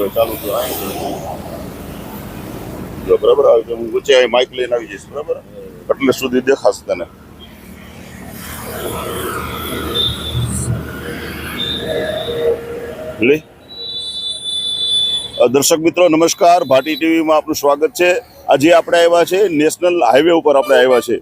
જો ચાલુ જો અહીં જો બરાબર આવી છે હું વચ્ચે માઇક લઈને આવી જઈશ, બરાબર? એટલે સુધી દેખાશે તને. લે. દર્શક મિત્રો, નમસ્કાર. ભાટી ટીવીમાં આપનું સ્વાગત છે. આજે આપણે આવ્યા છે નેશનલ હાઈવે ઉપર આપણે આવ્યા છે.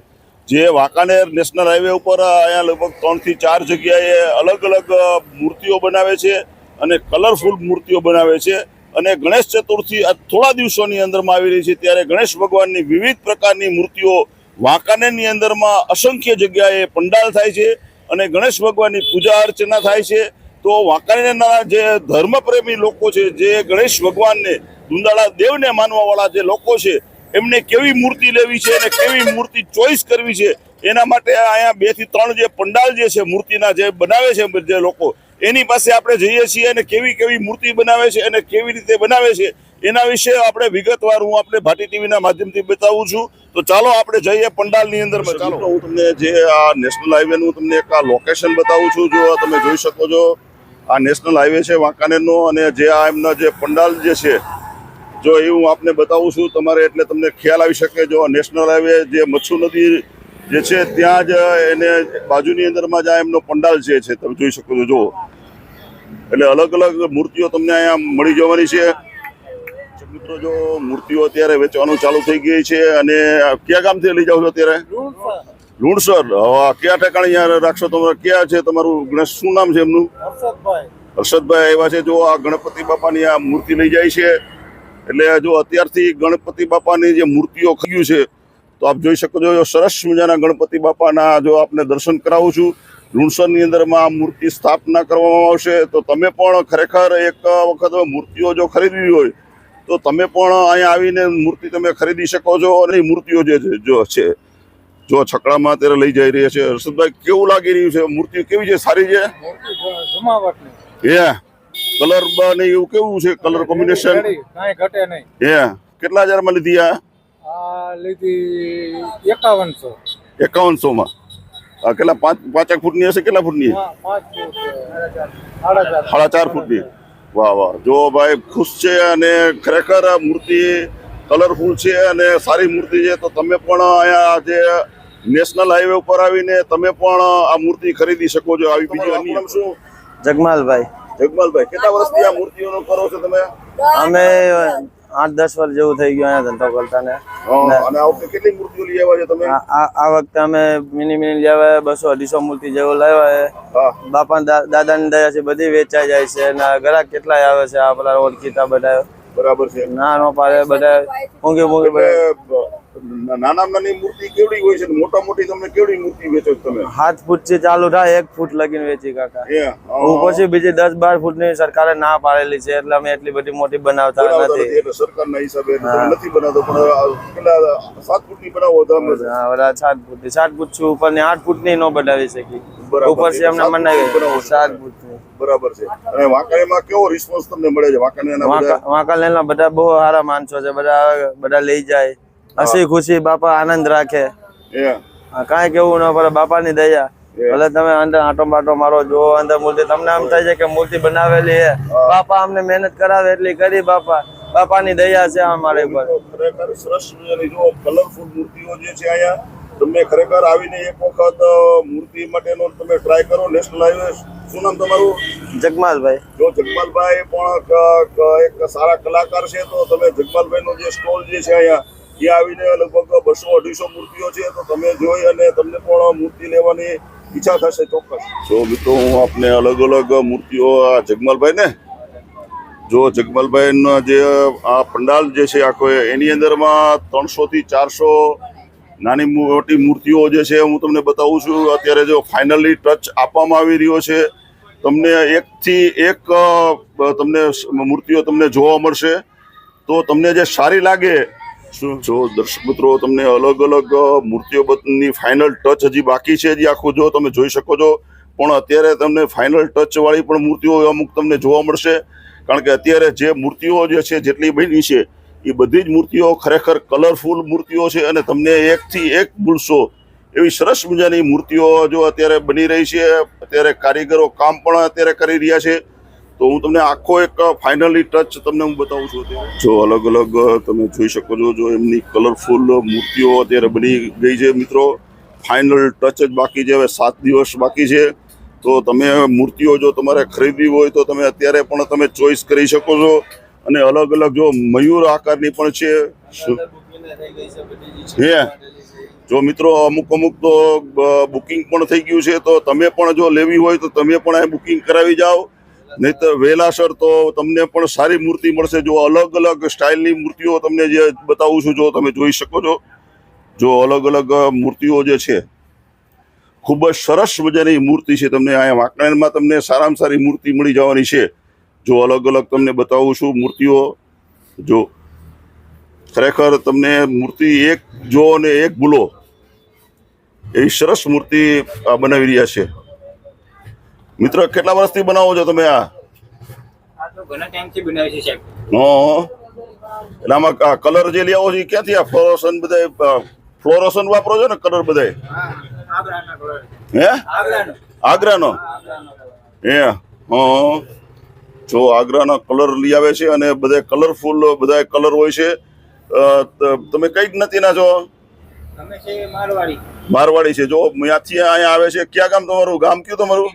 જે વાંકાનેર નેશનલ હાઈવે ઉપર અહીંયા લગભગ ત્રણથી ચાર જગ્યાએ અલગ અલગ મૂર્તિઓ બનાવે છે. અને કલરફુલ મૂર્તિઓ બનાવે છે. અને ગણેશ ચતુર્થી થોડા દિવસોની અંદરમાં આવી રહી છે. ત્યારે ગણેશ ભગવાનની વિવિધ પ્રકારની મૂર્તિઓ વાંકાનેરની અંદરમાં અસંખ્ય જગ્યાએ પંડાલ થાય છે અને ગણેશ ભગવાનની પૂજા અર્ચના થાય છે. તો વાંકાનેરના જે ધર્મપ્રેમી લોકો છે, જે ગણેશ ભગવાનને દુંદાળા દેવને માનવાવાળા જે લોકો છે, એમને કેવી મૂર્તિ લેવી છે અને કેવી મૂર્તિ ચોઈસ કરવી છે, એના માટે અહીંયા બેથી ત્રણ જે પંડાલ જે છે, મૂર્તિના જે બનાવે છે જે લોકો એની પાસે આપણે જઈએ છીએ અને કેવી કેવી મૂર્તિ બનાવે છે અને કેવી રીતે બનાવે છે એના વિશે આપણે વિગતવાર હું આપણે ભાટી ટીવીના માધ્યમથી બતાવું છું. તો ચાલો આપણે જઈએ પંડાલની અંદર. ચાલો. હું તમને જે આ નેશનલ હાઈવેનું તમને એક આ લોકેશન બતાવું છું. જો તમે જોઈ શકો છો આ નેશનલ હાઈવે છે વાંકાનેરનો અને જે આ એમના જે પંડાલ જે છે જો એ હું આપને બતાવું છું તમારે એટલે તમને ખ્યાલ આવી શકે જો નેશનલ હાઈવે જે મચ્છુ નદી જે છે ત્યાં જ એને બાજુની અંદરમાં જ આ એમનો પંડાલ જે છે તમે જોઈ શકો છો જુઓ. એટલે અલગ અલગ મૂર્તિઓ તમને અહીંયા મળી જવાની છે. મિત્રો જો મૂર્તિઓ અત્યારે વેચવાનું ચાલુ થઈ ગઈ છે અને કયા ગામથી લઈ જાઓ છો અત્યારે? લુણસર. કયા ઠેકાણે અહીંયા રાખશો? તમારે ક્યાં છે તમારું ગણેશ? શું નામ છે એમનું? હર્ષદભાઈ. આવ્યા છે જો આ ગણપતિ બાપાની આ મૂર્તિ લઈ જાય છે. એટલે જો અત્યારથી ગણપતિ બાપાની જે મૂર્તિઓ ખગ્યું છે, તો આપ જોઈ શકો છો, સરસ મજાના ગણપતિ બાપાના જો આપને દર્શન કરાવું છું. લુણસરની અંદરમાં આ મૂર્તિ સ્થાપના કરવામાં આવશે તો તમે પણ ખરેખર એક વખત મૂર્તિઓ જો ખરીદવી હોય તો તમે પણ અહીંયા આવીને મૂર્તિ તમે ખરીદી શકો છો અને મૂર્તિઓ જે છે જો છે જો છકડામાં અત્યારે લઈ જઈ રહ્યા છે. હર્ષદભાઈ કેવું લાગી રહ્યું છે? મૂર્તિઓ કેવી છે? સારી છે? હે? કલર ને એવું કેવું છે? Colour combination? કાંઈ ઘટે નહીં. હે? કેટલા હજારમાં લીધી આ? લીધી એકાવનસો. એકાવનસો માં કેટલા પાંચ પાંચેક ફૂટની હશે? કેટલા ફૂટની? ફૂટ સાડા ચાર સાડા ચાર ફૂટની. વાહ વાહ. જો ભાઈ ખુશ છે અને ખરેખર મૂર્તિ કલરફુલ છે અને સારી મૂર્તિ છે તો તમે પણ અહીંયા જે નેશનલ હાઈવે ઉપર આવીને તમે પણ આ મૂર્તિ ખરીદી શકો છો આવી બીજી નામ શું? જગમાલભાઈ. જગમાલભાઈ કેટલા વર્ષથી આ મૂર્તિઓનો કરો છો તમે? અમે આઠ દસ વર્ષ જેવું થઈ ગયું અહીંયા ધંધો કરતા ને આ વખતે કેટલી મૂર્તિઓ લઈ આવ્યા તમે? આ આ- આ વખતે અમે મિની મિની લેવા બસો અઢીસો મૂર્તિ જેવું લાવ્યા છે. હા. દાદા દાદાની દયા છે બધી વેચાઈ જાય છે અને ગ્રાહક કેટલાય આવે છે આપણા ઓળખીતા બધા બરાબર છે. ના નો પાડે બધા ઊંઘી ઊંઘી બધા નાની મૂર્તિ કેવડી હોય છે મોટા મોટી તમને કેવડી મૂર્તિ વેચો તમે? હાથ ફૂટથી ચાલુ થાય એક ફૂટ લગીને વેચી કાકા. હું. પછી બીજી દસ બાર ફૂટની સરકારે ના પાડેલી છે એટલે અમે એટલી બધી મોટી બનાવતા નથી. એટલે સરકારના હિસાબે નથી બનાવતો પણ કેટલા સાત બનાવો અમે. હા, સાત ફૂટ છું ઉપરની આઠ ફૂટની નો બનાવી શકી ઉપરથી અમને બનાવી સાત ફૂટ બરાબર છે. અને માં કેવો રિસ્પોન્સ તમને મળે છે? વાંકાનેરના બધા બધા બહુ સારા માણસો છે બધા બધા લઈ જાય. હસી ખુશી બાપા આનંદ રાખે. કાંઈ કેવું ન પડે બાપાની દયા. ભલે તમે અંદર આટો બાટો મારો જો અંદર મૂર્તિ તમને આમ થાય છે કે મૂર્તિ બનાવેલી છે. બાપા અમને મહેનત કરાવે એટલી કરી બાપા. બાપાની દયા છે અમારી ઉપર. ખરેખર સરસ મજાની જો કલરફુલ મૂર્તિઓ જે છે અહીંયા તમે ખરેખર આવીને એક વખત મૂર્તિ માટેનો તમે ટ્રાય કરો નેશનલ હાઈવે શું નામ તમારું? જગમાલભાઈ. જો જગમાલભાઈ પણ એક સારા કલાકાર છે તો તમે જગમાલભાઈનો જે સ્ટોલ જે છે અહીંયા એ આવીને લગભગ બસો અઢીસો મૂર્તિઓ છે, તો તમે જોઈ અને તમને પણ મૂર્તિ લેવાની ઈચ્છા થશે ચોક્કસ. જો મિત્રો, હું આપને અલગ અલગ મૂર્તિઓ, આ જગમલભાઈ ને? જો જગમાલભાઈનો જે આ પંડાલ જે છે આખો, એની અંદરમાં ત્રણસો થી ચારસો નાની મોટી મૂર્તિઓ જે છે, હું તમને બતાવું છું. અત્યારે જો ફાઇનલી ટચ આપવામાં આવી રહ્યો છે, તમને એકથી એક તમને મૂર્તિઓ તમને જોવા મળશે. તો તમને જે સારી લાગે જો દર્શક મિત્રો, તમને અલગ અલગ મૂર્તિઓ મૂર્તિઓની ફાઇનલ ટચ હજી બાકી છે જે આખું, જો તમે જોઈ શકો છો. પણ અત્યારે તમને ફાઇનલ ટચ વાળી પણ મૂર્તિઓ અમુક તમને જોવા મળશે. કારણ કે અત્યારે જે મૂર્તિઓ જે છે, જેટલી બની છે, એ બધી જ મૂર્તિઓ ખરેખર કલરફુલ મૂર્તિઓ છે અને તમને એકથી એક ભૂલશો એવી સરસ મજાની મૂર્તિઓ જો અત્યારે બની રહી છે. અત્યારે કારીગરો કામ પણ અત્યારે કરી રહ્યા છે. તો હું તમને આખો એક ફાઇનલી ટચ તમને હું બતાવું છું જો અલગ અલગ તમે જોઈ શકો છો, જો એમની કલરફુલ મૂર્તિઓ અત્યારે બની ગઈ છે મિત્રો. ફાઇનલ ટચ જ બાકી છે, હવે સાત દિવસ બાકી છે. તો તમે મૂર્તિઓ જો તમારે ખરીદવી હોય તો તમે અત્યારે પણ તમે ચોઈસ કરી શકો છો. અને અલગ અલગ જો મયુર આકારની પણ છે. હે? જો મિત્રો અમુક અમુક તો બુકિંગ પણ થઈ ગયું છે. તો તમે પણ જો લેવી હોય તો તમે પણ આ બુકિંગ કરાવી જાઓ. નહીં તો વેલાસર તો તમને પણ સારી મૂર્તિ મળશે. જો અલગ અલગ સ્ટાઇલની મૂર્તિઓ તમને જે બતાવું છું, જો તમે જોઈ શકો છો. જો અલગ અલગ મૂર્તિઓ જે છે, ખૂબ જ સરસ મજાની મૂર્તિ છે તમને અહીંયા વાંકણેરમાં તમને સારામાં સારી મૂર્તિ મળી જવાની છે. જો અલગ અલગ તમને બતાવું છું મૂર્તિઓ, જો ખરેખર તમને મૂર્તિ એક જો અને એક ભૂલો, એવી સરસ મૂર્તિ બનાવી રહ્યા છે. મિત્ર કેટલા વર્ષથી બનાવો છો તમે આ. એટલે આમાં કલર જે લઈ આવો છો ક્યાંથી આ ફ્લોરોસન બધા ફ્લોરોસન વાપરો છો ને કલર બધા હે આગ્રાનો હે? હં જો આગ્રાના કલર લઈ આવે છે અને બધા કલરફુલ બધા કલર હોય છે. તમે કઈ જ્ઞાતિના છો તમે છે મારવાડી. મારવાડી છે. જો ત્યાંથી અહીંયા આવે છે. ક્યાં ગામ તમારું? ગામ કયું તમારું?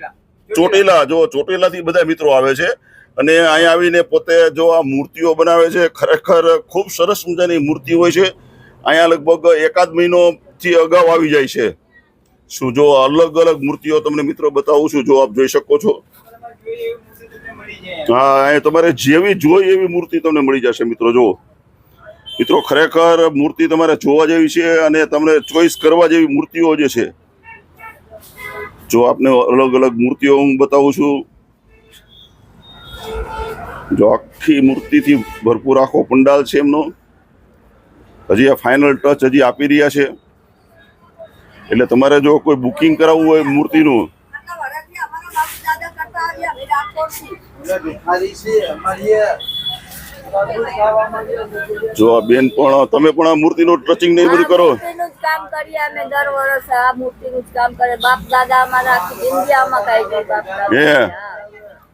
ચોટીલા, જો ચોટીલાથી બધા મિત્રો આવે છે. અને અહીંયા આવીને પોતે જો આ મૂર્તિઓ બનાવે છે, ખરેખર ખૂબ સરસ મજાની મૂર્તિ હોય છે. અહીંયા લગભગ એકાદ મહિનોથી અગાઉ આવી જાય છે. શું જો અલગ અલગ મૂર્તિઓ તમને મિત્રો બતાવું છું, જો આપ જોઈ શકો છો. હા, અહીંયા તમારે જેવી જોઈ એવી મૂર્તિ તમને મળી જશે મિત્રો જો મિત્રો, ખરેખર મૂર્તિ તમારે જોવા જેવી છે અને તમને ચોઈસ કરવા જેવી મૂર્તિઓ જે છે જો આપને અલગ અલગ મૂર્તિઓ હું બતાવું છું જો આખી મૂર્તિથી ભરપૂર આખો પંડાલ છે એમનો. હજી આ ફાઇનલ ટચ હજી આપી રહ્યા છે. એટલે તમારે જો કોઈ બુકિંગ કરાવવું હોય મૂર્તિનું. જો આ બેન પણ તમે પણ આ મૂર્તિનું ટચિંગ ને બધું કરો. મૂર્તિનું જ કામ કરીએ અમે દર વર્ષ. આ મૂર્તિનું જ કામ કરે બાપ દાદા અમારા આખી ઇન્ડિયામાં કાંઈ ગઈ બાપ દાદા. હે.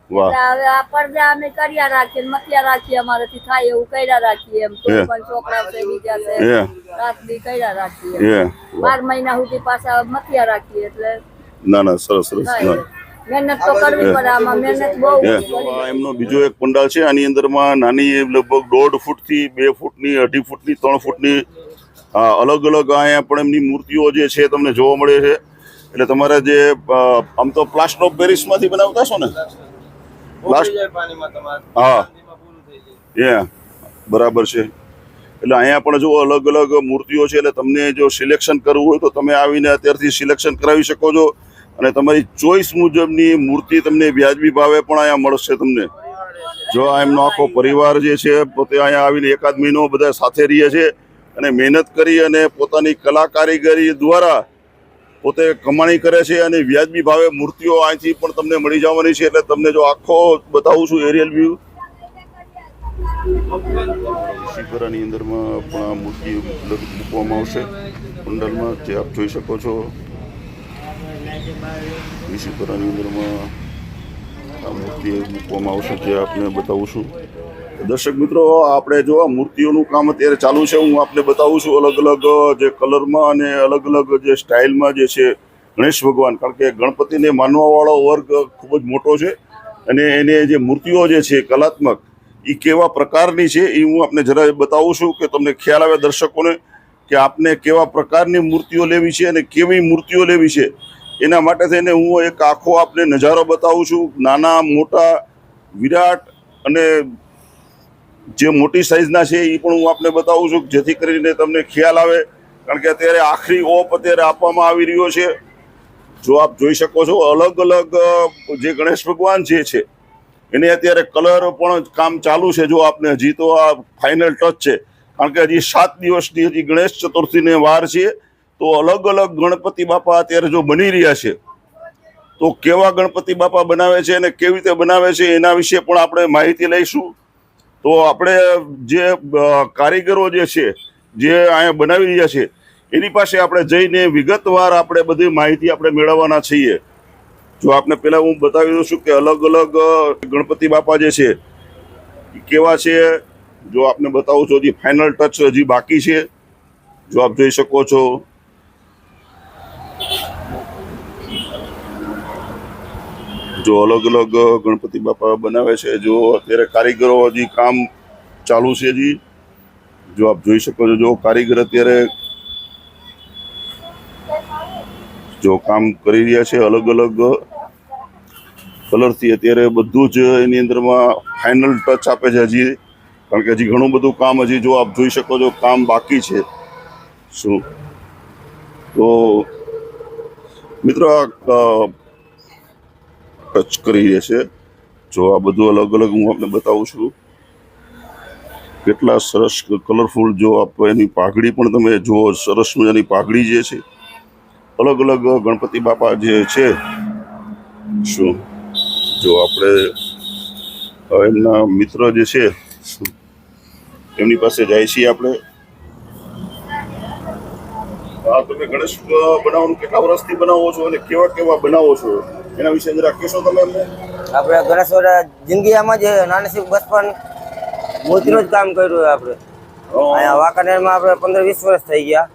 વાહ. હવે આ પડદા અમે કર્યા રાખીએ મથિયા રાખીએ અમારાથી. થાય એવું કર્યા રાખીએ એમ. કોઈ પણ છોકરા છે બીજા છે. રાત દી કર્યા રાખીએ. બાર મહિના સુધી પાછા મથિયા રાખીએ એટલે ના ના સરસ સરસ. ના. એમનો બીજો એક પંડાલ છે આની અંદરમાં નાની એ લગભગ દોઢ ફૂટથી બે ફૂટની અઢી ફૂટની ત્રણ ફૂટની અલગ અલગ અહીંયા પણ એમની મૂર્તિઓ જે છે તમને જોવા મળે છે. એટલે તમારે જે આમ તો પ્લાસ્ટર ઓફ પેરિસમાંથી બનાવતા છો ને? ઉકળી જાય પાણીમાં તમારે. હા. એ બરાબર છે. એટલે અહીંયા પણ જો અલગ અલગ મૂર્તિઓ છે એટલે તમને જો સિલેક્શન કરવું હોય તો તમે આવીને અત્યારથી સિલેક્શન કરાવી શકો છો. અને તમારી ચોઈસ મુજબની મૂર્તિ તમને વ્યાજબી ભાવે પણ અહીંયા મળશે તમને. જો આ એમનો આખો પરિવાર જે છે, પોતે અહીંયા આવીને એકાદ મહિનો બધા સાથે રહીએ છે અને મહેનત કરી અને પોતાની કલા કારીગરી દ્વારા પોતે કમાણી કરે છે અને વ્યાજબી ભાવે મૂર્તિઓ અહીંથી પણ તમને મળી જવાની છે. એટલે તમને જો આખો બતાવું છું એરિયલ વ્યૂ શિખરાની અંદરમાં પણ આ મૂર્તિ મૂકવામાં આવશે. કુંડલમાં જે આપ જોઈ શકો છો શિખરાની અંદરમાં આ મૂર્તિ મૂકવામાં આવશે જે આપને બતાવું છું. દર્શક મિત્રો, આપણે જો મૂર્તિઓનું કામ અત્યારે ચાલુ છે, હું આપને બતાવું છું અલગ અલગ જે કલરમાં અને અલગ અલગ જે સ્ટાઇલમાં જે છે ગણેશ ભગવાન. કારણ કે ગણપતિને માનવાવાળો વર્ગ ખૂબ જ મોટો છે અને એને જે મૂર્તિઓ જે છે કલાત્મક એ કેવા પ્રકારની છે એ હું આપને જરા બતાવું છું કે તમને ખ્યાલ આવે દર્શકોને કે આપને કેવા પ્રકારની મૂર્તિઓ લેવી છે અને કેવી મૂર્તિઓ લેવી છે. એના માટે થઈને હું એક આખો આપને નજારો બતાવું છું. નાના, મોટા, વિરાટ અને જે મોટી સાઇઝના છે એ પણ હું આપને બતાવું છું, જેથી કરીને તમને ખ્યાલ આવે. કારણ કે અત્યારે આખરી ઓપ અત્યારે આપવામાં આવી રહ્યો છે. જો આપ જોઈ શકો છો, અલગ અલગ જે ગણેશ ભગવાન જે છે, એને અત્યારે કલર પણ કામ ચાલુ છે જો આપને હજી તો આ ફાઇનલ ટચ છે. કારણ કે હજી સાત દિવસની હજી ગણેશ ચતુર્થીને વાર છે. તો અલગ અલગ ગણપતિ બાપા અત્યારે જો બની રહ્યા છે, તો કેવા ગણપતિ બાપા બનાવે છે અને કેવી રીતે બનાવે છે એના વિશે પણ આપણે માહિતી લઈશું. તો આપણે જે કારીગરો જે છે, જે અહીંયા બનાવી રહ્યા છે, એની પાસે આપણે જઈને વિગતવાર આપણે બધી માહિતી આપણે મેળવવાના છીએ. જો આપને પહેલાં હું બતાવી દઉં છું કે અલગ અલગ ગણપતિ બાપા જે છે કેવા છે, જો આપને બતાવું છું, હજી ફાઇનલ ટચ હજી બાકી છે. જો આપ જોઈ શકો છો. જો અલગ અલગ ગણપતિ બાપા બનાવે છે, જો અત્યારે કારીગરો હજી કામ ચાલુ છે હજી. જો આપ જોઈ શકો છો, જો કારીગર અત્યારે જો કામ કરી રહ્યા છે અલગ અલગ કલરથી, અત્યારે બધું જ એની અંદરમાં ફાઇનલ ટચ આપે છે હજી. કારણ કે હજી ઘણું બધું કામ હજી જો આપ જોઈ શકો છો, કામ બાકી છે. શું? તો મિત્રો ટચ કરી રહ્યા છે. જો આ બધું અલગ અલગ હું આપને બતાવું છું. કેટલા સરસ કલરફુલ જો આપ એની પાઘડી પણ તમે જુઓ, સરસ મજાની પાઘડી જે છે, અલગ અલગ ગણપતિ બાપા જે છે, શું? જો આપણે એમના મિત્ર જે છે, એમની પાસે જાય છીએ આપણે. તમે ગણેશ બનાવવાનું કેટલા વર્ષથી બનાવો છો અને કેવા કેવા બનાવો છો? એના વિશે જરા કહેશો તમે અમને. આપણે ગણેશ જિંદગીમાં જ નાનસી બચપન મૂર્તિનું જ કામ કર્યું આપણે. અહીંયા વાંકાનેરમાં આપણે પંદર વીસ વર્ષ થઈ ગયા.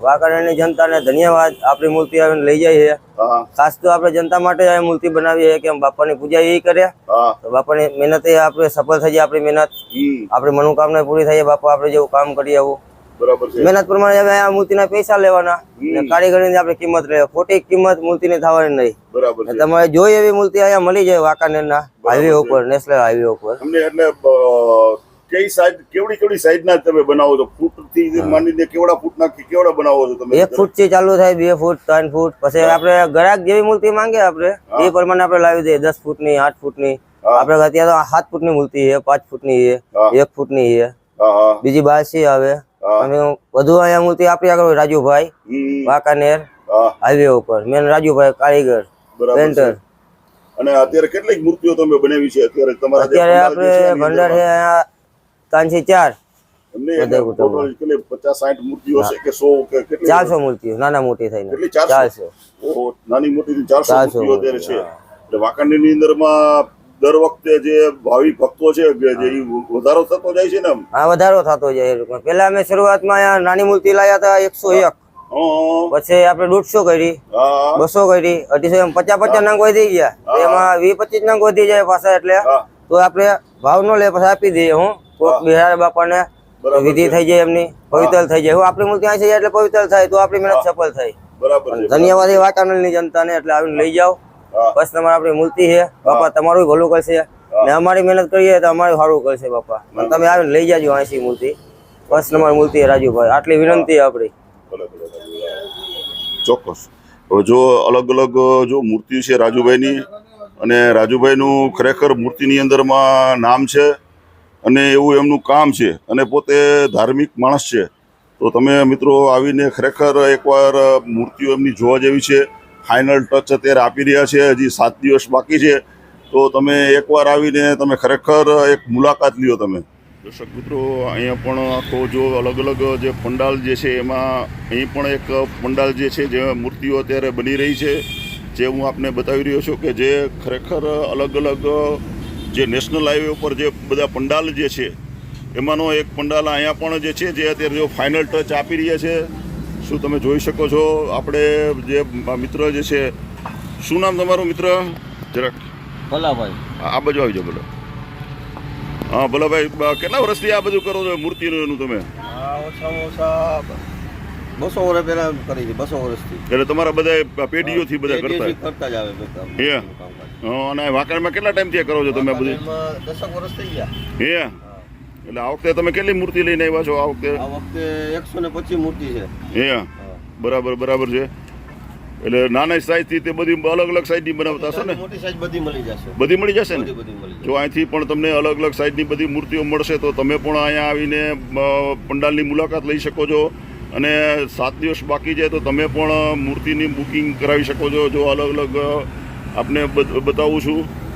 વાંકાનેરની જનતાને ધન્યવાદ. આપણી મૂર્તિ આવીને લઈ જાય છે. હા ખાસ તો આપણે જનતા માટે આ મૂર્તિ બનાવી છે કે બાપાની પૂજા એ કરે હા. તો બાપાની મહેનત એ આપણે સફળ થઈ જાય આપણી મહેનત. આપણી મનોકામના પૂરી થઈ જાય બાપા આપણે જેવું કામ કરીએ એવું છે મહેનત પ્રમાણે હવે આ મૂર્તિના પૈસા લેવાના. ને કારીગરીની આપણે કિંમત લે ખોટી કિંમત મૂર્તિની થવાની નહીં. બરાબર તમારે જોઈ એવી મૂર્તિ અહીંયા મળી જાય વાંકાનેરના હાઈવે ઉપર નેશનલ હાઈવે ઉપર. તમને એટલે કઈ સાઈઝ કેવડી કેવડી સાઈઝ ના તમે બનાવો છો? ફૂટથી માંડીને કેવડા ફૂટ ના કેવડા બનાવો છો તમે? એક ફૂટથી ચાલુ થાય બે ફૂટ ત્રણ ફૂટ. પછી આપણે ગ્રાહક જેવી મૂર્તિ માંગે આપણે એ પ્રમાણે આપણે લાવી દઈએ. દસ ફૂટની આઠ ફૂટની. આપણે અત્યારે સાત ફૂટની મૂર્તિ છે પાંચ ફૂટની છે એક ફૂટની છે બીજી બાસી આવે. અને વધુ અહીંયા આપણી આગળ હોય રાજુભાઈ વાંકાનેર હાઈવે ઉપર. મેન રાજુભાઈ કારીગર પેન્ટર અને અત્યારે કેટલીક મૂર્તિઓ તમે બનાવી છે? અત્યારે તમારા અત્યારે આપણે ભંડાર છે અંદરમાં? ત્રણ છે ચાર. એમને પચાસ સાઠ મૂર્તિઓ છે કે સો કે કેટલી? ચારસો મૂર્તિઓ નાના મોટી થઈને. કેટલી? ચારસો? નાની મોટી ચારસો ચારસો મૂર્તિઓ અત્યારે છે. એટલે વાંકાનેરની અંદરમાં દર વખતે જે ભાવિ ભક્તો છે જે વધારો થતો જાય છે ને હા વધારો થતો જાય પેલા અમે શરૂઆતમાં નાની મૂર્તિ લાયા હતા એકસો એક. પછી આપણે દોઢસો કરી બસો કરી અઢીસો એમ પચાસ પચાસ નંગ વધી ગયા. એમાં વીસ પચીસ નંગ વધી જાય પાછા એટલે તો આપણે ભાવ નો લે પછી આપી દઈએ હું. બિહાર બાપાને વિધિ થઈ જાય એમની પવિત્ર થઈ જાય. હું આપણી મૂર્તિ અહીં છે એટલે પવિત્ર થાય તો આપણી મહેનત સફળ થાય. ધન્યવાદ એ વાંકાનેરની જનતાને એટલે આવીને લઈ જાઓ. તમારે આપણી મૂર્તિ છે. બાપા તમારું ભલું કરશે. ને અમારી મહેનત કરીએ તો અમારું સારું કરશે બાપા. તમે આવીને લઈ જાજો અહીંથી મૂર્તિ. બસ તમારી મૂર્તિ છે રાજુભાઈ. આટલી વિનંતી આપણી. ચોક્કસ. જો અલગ અલગ જો મૂર્તિ છે રાજુભાઈની અને રાજુભાઈનું ખરેખર મૂર્તિની અંદરમાં નામ છે અને એવું એમનું કામ છે અને પોતે ધાર્મિક માણસ છે તો તમે મિત્રો આવીને ખરેખર એકવાર મૂર્તિઓ એમની જોવા જેવી છે. ફાઇનલ ટચ અત્યારે આપી રહ્યા છે. હજી સાત દિવસ બાકી છે. તો તમે એકવાર આવીને તમે ખરેખર એક મુલાકાત લ્યો તમે. દર્શક મિત્રો, અહીંયા પણ આખો જો અલગ અલગ જે પંડાલ જે છે, એમાં અહીં પણ એક પંડાલ જે છે, જે મૂર્તિઓ અત્યારે બની રહી છે. જે હું આપને બતાવી રહ્યો છું કે જે ખરેખર અલગ અલગ જે નેશનલ હાઈવે ઉપર જે બધા પંડાલ જે છે, એમાંનો એક પંડાલ અહીંયા પણ જે છે, જે અત્યારે જો ફાઇનલ ટચ આપી રહ્યા છે. શું તમે જોઈ શકો છો? આપણે જે મિત્ર જે છે શું નામ તમારું મિત્ર? જરાક. ભલાભાઈ. આ બાજુ આવી જાઓ બોલો હા ભલાભાઈ કેટલા વર્ષથી આ બધું કરો છો? મૂર્તિનું એનું તમે. ઓછામાં ઓછા બસો વર્ષ પહેલા કરી છે બસો વર્ષથી. એટલે તમારા બધા પેઢીઓથી બધા કરતા. કરતા જ આવે બધા હે. હા, અને વાંકાણમાં કેટલા ટાઈમથી કરો છો તમે બધું? દસક વર્ષ થઈ ગયા. હે. એટલે આ વખતે તમે કેટલી મૂર્તિ લઈને આવ્યા છો? આ વખતે? આ વખતે એકસો ને પચીસ મૂર્તિ છે. હે. બરાબર બરાબર છે. એટલે નાના સાઈઝથી તે બધી અલગ અલગ સાઈઝની બનાવતા હશો ને? મોટી સાઈઝ બધી મળી જશે. બધી મળી જશે ને? જો અહીંથી પણ તમને અલગ અલગ સાઈઝની બધી મૂર્તિઓ મળશે તો તમે પણ અહીંયા આવીને પંડાલની મુલાકાત લઈ શકો છો. અને સાત દિવસ બાકી છે તો તમે પણ મૂર્તિની બુકિંગ કરાવી શકો છો. જો અલગ અલગ આપને બત- બતાવું છું.